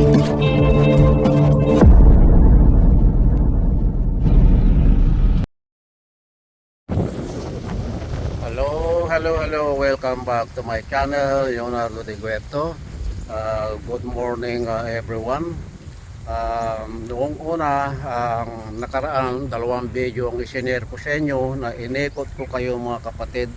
Hello, hello, hello. Welcome back to my channel, Leonardo de Gueto. Uh, good morning uh, everyone. Um, noong una, ang nakaraan, dalawang video ang isinare ko sa inyo na inikot ko kayo mga kapatid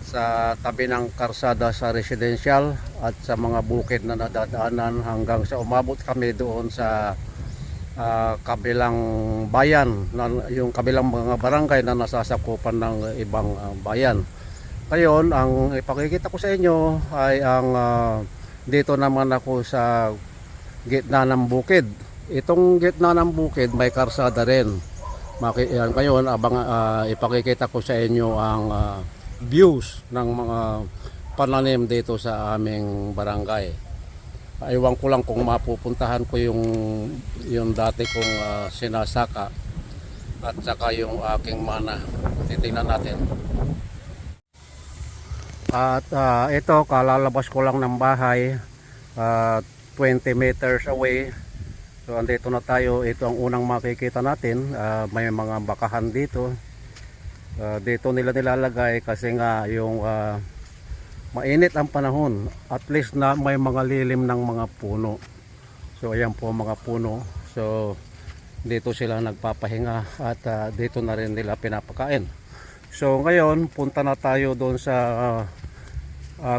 sa tabi ng karsada sa residential at sa mga bukid na nadadaanan hanggang sa umabot kami doon sa ah, kabilang bayan, na, yung kabilang mga barangay na nasasakupan ng ibang ah, bayan. Ngayon, ang ipakikita ko sa inyo ay ang ah, dito naman ako sa gitna ng bukid. Itong gitna ng bukid may karsada rin. Maki, yan, ngayon, abang, ah, ipakikita ko sa inyo ang ah, views ng mga pananim dito sa aming barangay. Aywan ko lang kung mapupuntahan ko yung yung dati kong ah, sinasaka at saka yung aking mana. Titingnan natin. At ah, ito, kalalabas ko lang ng bahay, ah, 20 meters away. So andito na tayo, ito ang unang makikita natin. Ah, may mga bakahan dito. Ah, dito nila nilalagay kasi nga yung ah, mainit ang panahon. At least na may mga lilim ng mga puno. So ayan po mga puno. So dito sila nagpapahinga at ah, dito na rin nila pinapakain. So ngayon punta na tayo doon sa ah,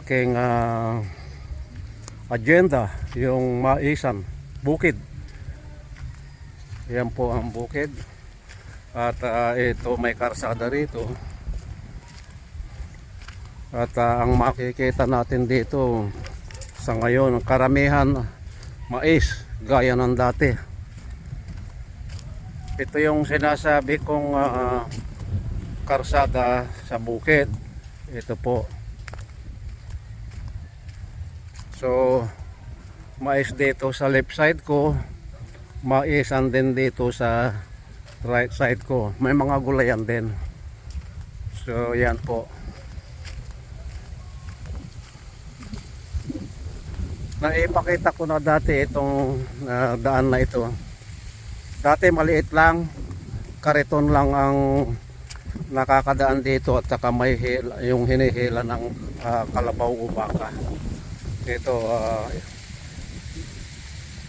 aking ah, agenda, yung maisan, bukid. Ayan po ang bukid. At ah, ito may karsada rito. At ah, ang makikita natin dito sa ngayon, karamihan mais gaya ng dati. Ito yung sinasabi kong ah, karsada sa bukid. Ito po. So, mais dito sa left side ko, maisan din dito sa right side ko. May mga gulayan din. So, yan po. Naipakita ko na dati itong ah, daan na ito. Dati maliit lang, kariton lang ang nakakadaan dito at saka may hila, yung hinihila ng ah, kalabaw o baka. Ito, ah,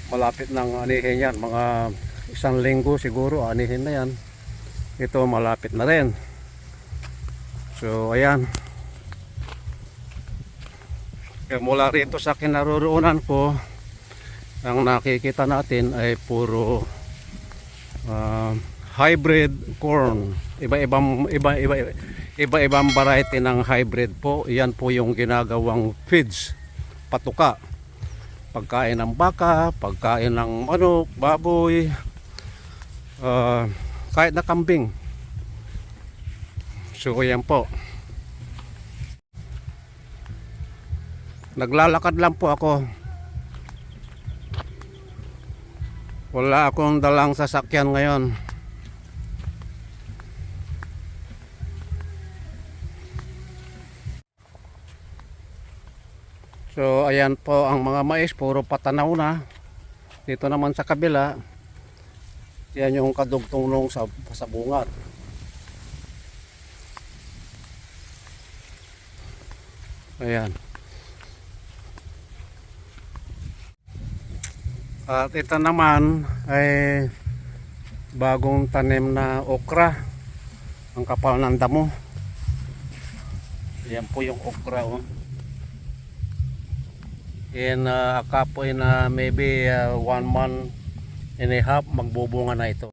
malapit ng anihin yan, mga isang linggo siguro anihin na yan. Ito malapit na rin. So ayan. Kaya mula rito sa kinaroroonan ko, ang nakikita natin ay puro ah, hybrid corn. Iba-ibang iba iba iba-ibang variety ng hybrid po. Yan po yung ginagawang feeds, patuka. Pagkain ng baka, pagkain ng manok, baboy, ah, kahit na kambing. So yan po. Naglalakad lang po ako. Wala akong dalang sasakyan ngayon. So ayan po ang mga mais, puro patanaw na. Dito naman sa kabila, yan yung kadugtong sa, sa bungat. Ayan. At ito naman ay bagong tanim na okra. Ang kapal ng damo. Yan po yung okra. Oh. In uh, a couple maybe uh, one month and a half magbubunga na ito.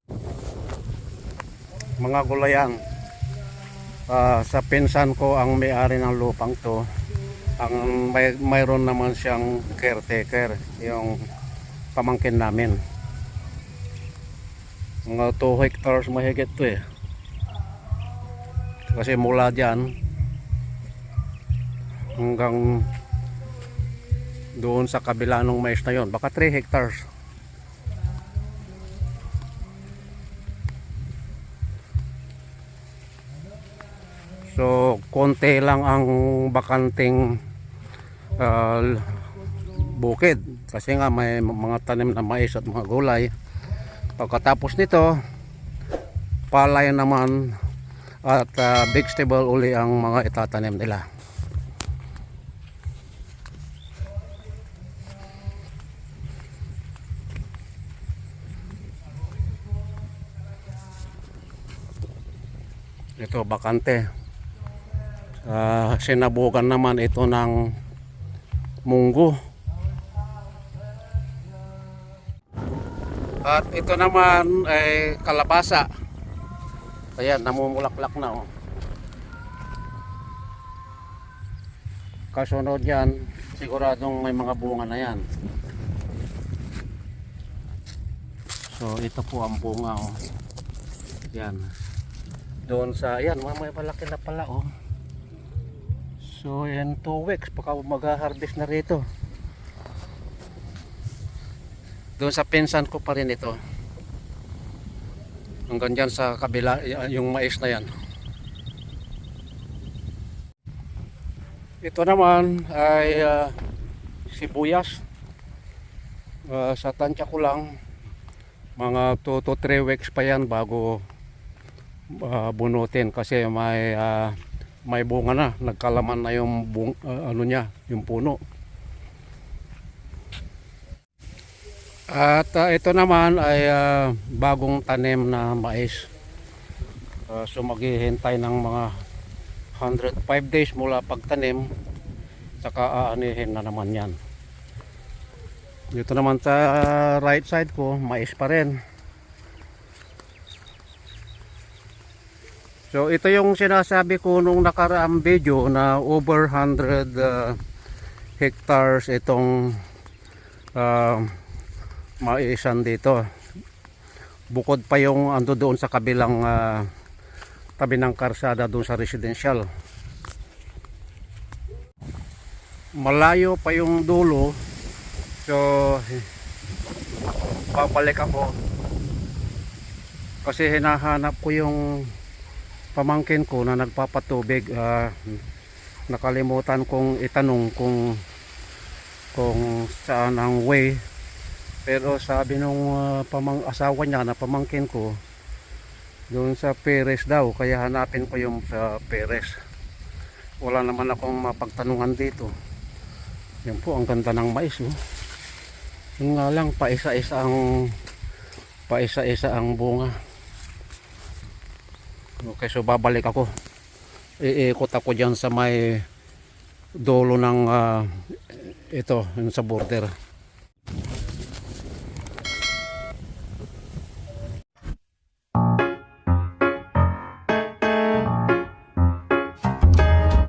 Mga gulayan. Ah, sa pinsan ko ang may-ari ng lupang to. Ang may, mayroon naman siyang caretaker, yung pamangkin namin. Mga 2 hectares mahigit to eh. Kasi mula dyan hanggang doon sa kabila ng mais na yon baka 3 hectares so konti lang ang bakanting ah, bukid Kasi nga may mga tanim na mais at mga gulay. Pagkatapos nito, palay naman at uh, vegetable uli ang mga itatanim nila. Ito bakante. Ah, sinabukan naman ito ng munggo. At ito naman ay kalabasa. Ayan, namumulaklak na oh. Kasunod yan, siguradong may mga bunga na yan. So ito po ang bunga oh. Yan. Doon sa, ayan, may may malaki na pala oh. So in 2 weeks, baka mag-harvest na rito. Doon sa pinsan ko pa rin ito. Hanggang dyan sa kabila, y- yung mais na yan. Ito naman ay ah, sibuyas. Ah, sa tansya ko lang, mga 2 to 3 weeks pa yan bago ah, bunutin kasi may ah, may bunga na, nagkalaman na yung bung, ah, ano niya, yung puno. At ah, ito naman ay ah, bagong tanim na mais. Ah, so maghihintay ng mga 105 days mula pagtanim saka aanihin na naman yan. Dito naman sa right side ko, mais pa rin. So ito yung sinasabi ko nung nakaraang video na over 100 uh, hectares itong uh, maisan dito. Bukod pa yung ando doon sa kabilang uh, tabi ng karsada doon sa residential. Malayo pa yung dulo. So babalik ako kasi hinahanap ko yung pamangkin ko na nagpapatubig ah, nakalimutan kong itanong kung kung saan ang way. Pero sabi nung ah, pamang asawa niya na pamangkin ko doon sa Perez daw kaya hanapin ko yung sa Perez. Wala naman akong mapagtanungan dito. Yan po ang ganda ng mais oh. yun nga lang paisa-isa ang paisa-isa ang bunga Okay, so babalik ako. Iikot ako diyan sa may dulo ng ah, ito, yung sa border.